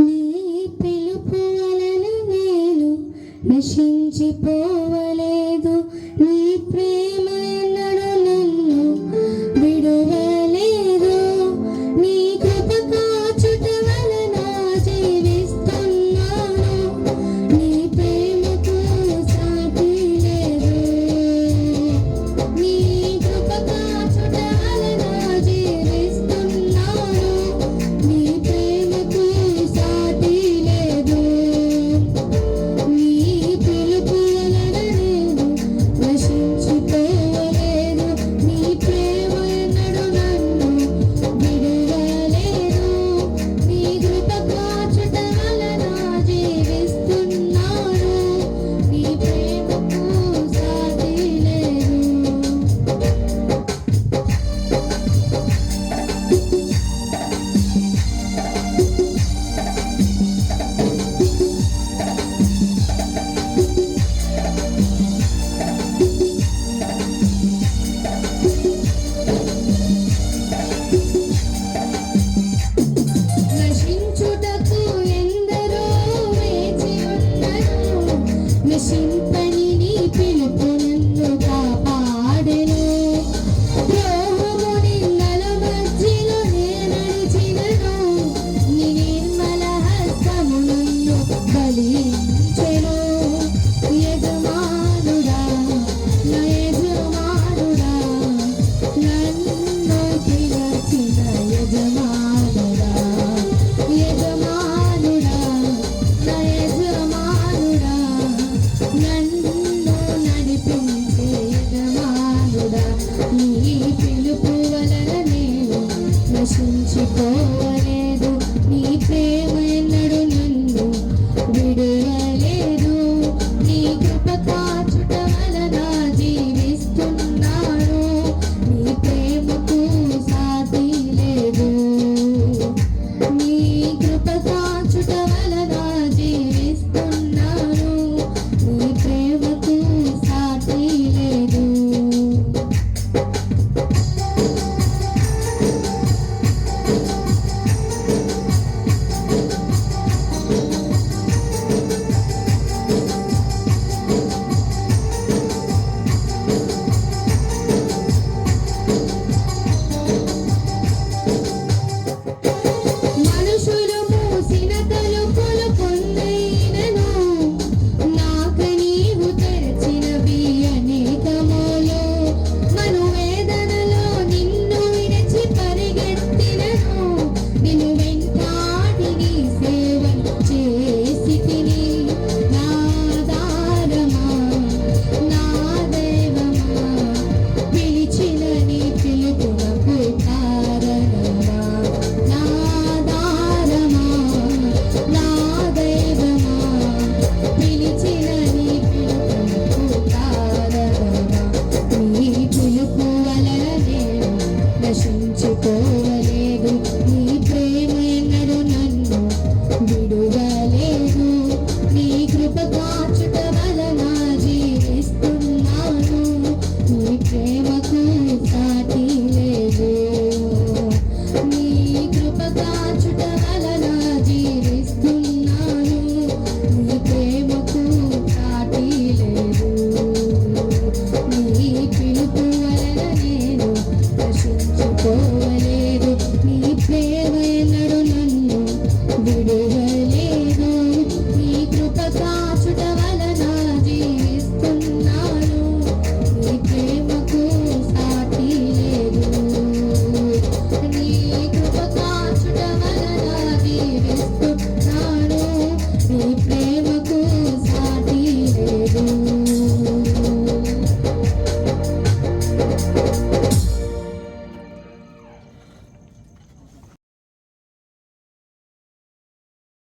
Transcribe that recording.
నీ నశించిపోవలేదు. నీ ప్రేమ ప్రకాశింపని నీ పిలుపులను కాపాడను ద్రోహము నిన్నల మధ్యలో నేనడిచినను. నీ నిర్మల హస్తము నన్ను బలించెను. యజమానుడా నా యజమానుడా నన్ను తిరచిన యజమా